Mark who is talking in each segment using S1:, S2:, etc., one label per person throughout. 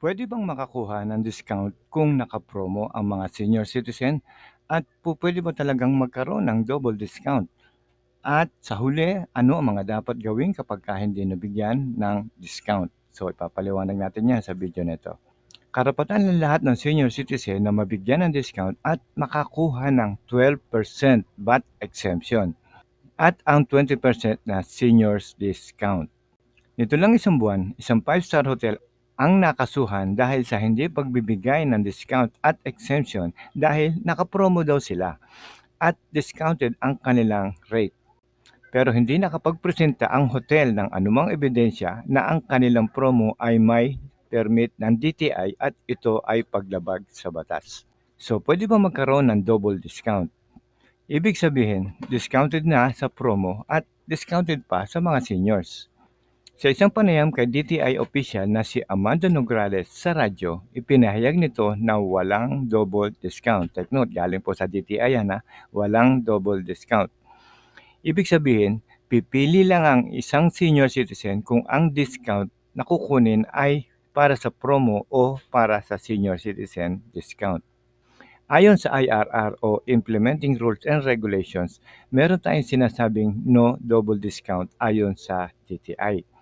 S1: Pwede bang makakuha ng discount kung naka-promo ang mga senior citizen? At pwede ba talagang magkaroon ng double discount? At sa huli, ano ang mga dapat gawin kapag ka hindi nabigyan ng discount? So ipapaliwanag natin yan sa video nito. Karapatan ng lahat ng senior citizen na mabigyan ng discount at makakuha ng 12% VAT exemption at ang 20% na seniors discount. Nito lang isang buwan, isang 5-star hotel ang nakasuhan dahil sa hindi pagbibigay ng discount at exemption dahil nakapromo daw sila at discounted ang kanilang rate. Pero hindi nakapagpresenta ang hotel ng anumang ebidensya na ang kanilang promo ay may permit ng DTI at ito ay paglabag sa batas. So, pwede ba magkaroon ng double discount? Ibig sabihin, discounted na sa promo at discounted pa sa mga seniors. Sa isang panayam kay DTI official na si Amanda Nograles sa radyo, ipinahayag nito na walang double discount. Take note, galing po sa DTI yan ha, walang double discount. Ibig sabihin, pipili lang ang isang senior citizen kung ang discount na kukunin ay para sa promo o para sa senior citizen discount. Ayon sa IRR o Implementing Rules and Regulations, meron tayong sinasabing no double discount ayon sa DTI.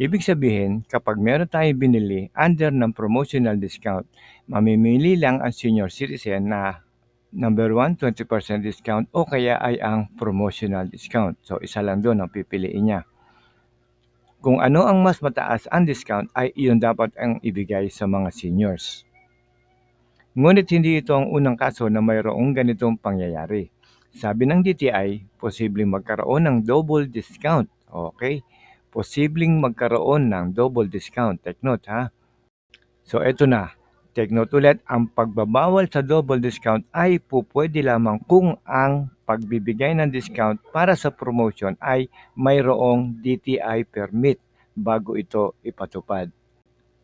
S1: Ibig sabihin, kapag meron tayong binili under ng promotional discount, mamimili lang ang senior citizen na number 1, 20% discount o kaya ay ang promotional discount. So, isa lang doon ang pipiliin niya. Kung ano ang mas mataas ang discount ay iyon dapat ang ibigay sa mga seniors. Ngunit hindi ito ang unang kaso na mayroong ganitong pangyayari. Sabi ng DTI, posibleng magkaroon ng double discount. Okay? Posibleng magkaroon ng double discount. Take note ha. So ito na. Take note ulit, ang pagbabawal sa double discount ay pupwede lamang kung ang pagbibigay ng discount para sa promotion ay mayroong DTI permit bago ito ipatupad.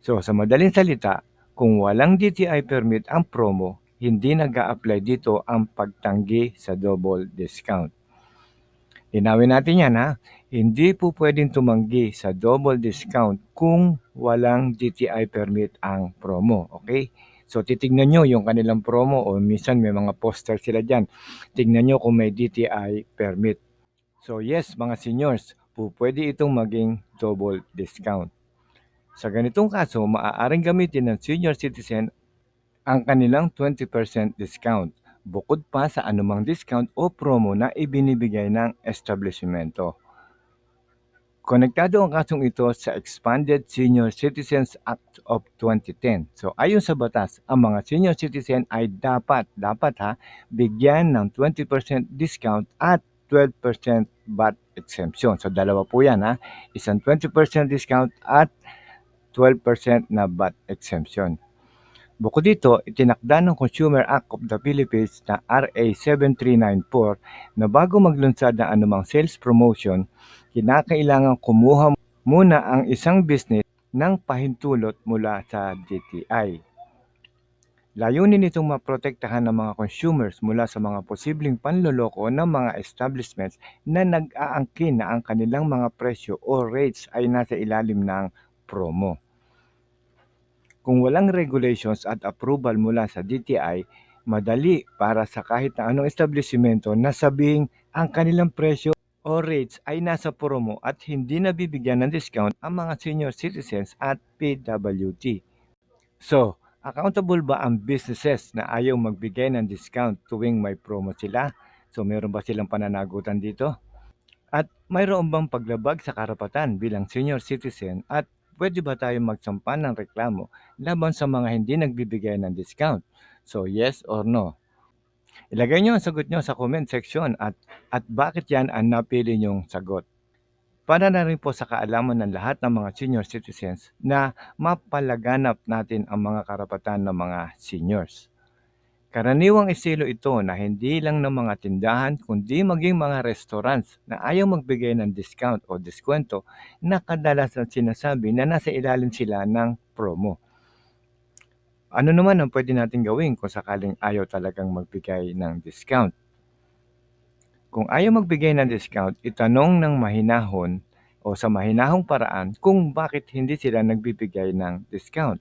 S1: So sa madaling salita, kung walang DTI permit ang promo, hindi nag apply dito ang pagtanggi sa double discount. Linawin natin yan ha. Hindi po pwedeng tumanggi sa double discount kung walang DTI permit ang promo. Okay? So titignan nyo yung kanilang promo o minsan may mga poster sila dyan. Tignan nyo kung may DTI permit. So yes mga seniors, po pwede itong maging double discount. Sa ganitong kaso, maaaring gamitin ng senior citizen ang kanilang 20% discount bukod pa sa anumang discount o promo na ibinibigay ng establishmento. Konektado ang kasong ito sa Expanded Senior Citizens Act of 2010. So ayon sa batas, ang mga senior citizen ay dapat, dapat ha, bigyan ng 20% discount at 12% VAT exemption. So dalawa po yan ha, isang 20% discount at 12% na VAT exemption. Bukod dito, itinakda ng Consumer Act of the Philippines na RA 7394 na bago maglunsad ng anumang sales promotion, kinakailangan kumuha muna ang isang business ng pahintulot mula sa DTI. Layunin nitong maprotektahan ng mga consumers mula sa mga posibleng panloloko ng mga establishments na nag-aangkin na ang kanilang mga presyo o rates ay nasa ilalim ng promo. Kung walang regulations at approval mula sa DTI, madali para sa kahit na anong establishmento na sabing ang kanilang presyo o rates ay nasa promo at hindi nabibigyan ng discount ang mga senior citizens at PWT. So, accountable ba ang businesses na ayaw magbigay ng discount tuwing may promo sila? So, meron ba silang pananagutan dito? At mayroon bang paglabag sa karapatan bilang senior citizen at pwede ba tayo magsampa ng reklamo laban sa mga hindi nagbibigay ng discount? So, yes or no? Ilagay nyo ang sagot nyo sa comment section at, at bakit yan ang napili nyong sagot. Para na rin po sa kaalaman ng lahat ng mga senior citizens na mapalaganap natin ang mga karapatan ng mga seniors. Karaniwang estilo ito na hindi lang ng mga tindahan kundi maging mga restaurants na ayaw magbigay ng discount o diskwento na kadalasan sinasabi na nasa ilalim sila ng promo. Ano naman ang pwede natin gawin kung sakaling ayaw talagang magbigay ng discount? Kung ayaw magbigay ng discount, itanong ng mahinahon o sa mahinahong paraan kung bakit hindi sila nagbibigay ng discount.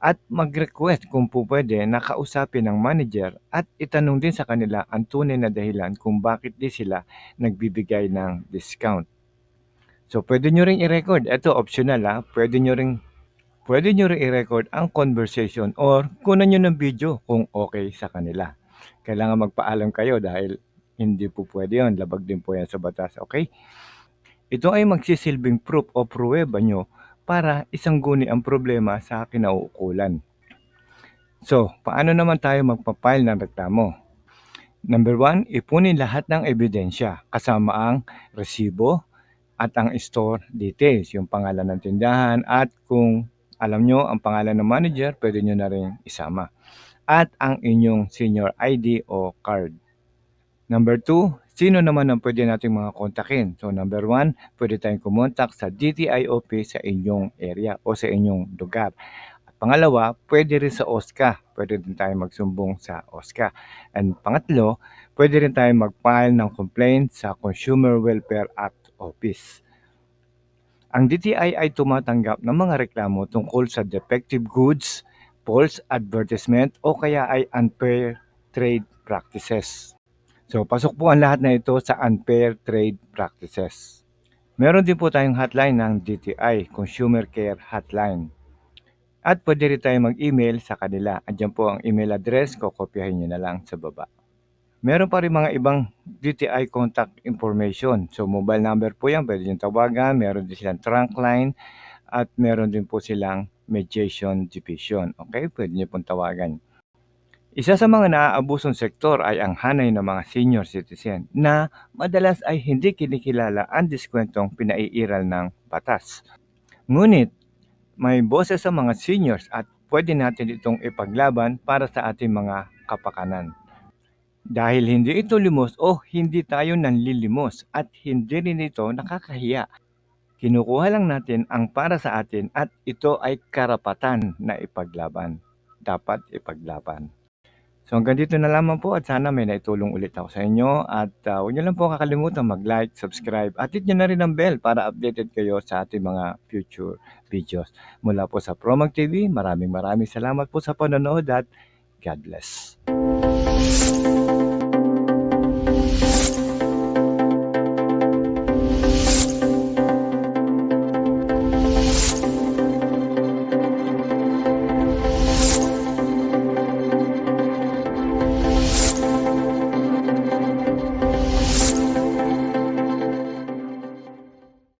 S1: at mag-request kung po pwede na ng manager at itanong din sa kanila ang tunay na dahilan kung bakit di sila nagbibigay ng discount. So, pwede nyo ring i-record. Ito, optional ha. Pwede nyo ring pwede nyo i-record ang conversation or kunan nyo ng video kung okay sa kanila. Kailangan magpaalam kayo dahil hindi po pwede yun. Labag din po yan sa batas. Okay? Ito ay magsisilbing proof o pruweba nyo para isang guni ang problema sa kinauukulan. So, paano naman tayo magpapile ng reklamo? Number one, ipunin lahat ng ebidensya kasama ang resibo at ang store details, yung pangalan ng tindahan at kung alam nyo ang pangalan ng manager, pwede nyo na rin isama. At ang inyong senior ID o card. Number two, sino naman ang pwede nating mga kontakin? So number one, pwede tayong kumontak sa DTIOP sa inyong area o sa inyong lugar. At pangalawa, pwede rin sa OSCA. Pwede din tayo magsumbong sa OSCA. And pangatlo, pwede rin tayo mag-file ng complaint sa Consumer Welfare Act Office. Ang DTI ay tumatanggap ng mga reklamo tungkol sa defective goods, false advertisement o kaya ay unfair trade practices. So, pasok po ang lahat na ito sa unfair trade practices. Meron din po tayong hotline ng DTI, Consumer Care Hotline. At pwede rin tayo mag-email sa kanila. Andiyan po ang email address, kokopyahin nyo na lang sa baba. Meron pa rin mga ibang DTI contact information. So, mobile number po yan, pwede nyo tawagan. Meron din silang trunk line at meron din po silang mediation division. Okay, pwede nyo pong tawagan. Isa sa mga naaabusong sektor ay ang hanay ng mga senior citizen na madalas ay hindi kinikilala ang diskwentong pinaiiral ng batas. Ngunit, may boses sa mga seniors at pwede natin itong ipaglaban para sa ating mga kapakanan. Dahil hindi ito limos o hindi tayo nanlilimos at hindi rin ito nakakahiya. Kinukuha lang natin ang para sa atin at ito ay karapatan na ipaglaban. Dapat ipaglaban. So hanggang dito na lamang po at sana may naitulong ulit ako sa inyo at uh, huwag niyo lang po kakalimutan mag-like, subscribe at hit niyo na rin ang bell para updated kayo sa ating mga future videos. Mula po sa Promag TV, maraming maraming salamat po sa panonood at God bless.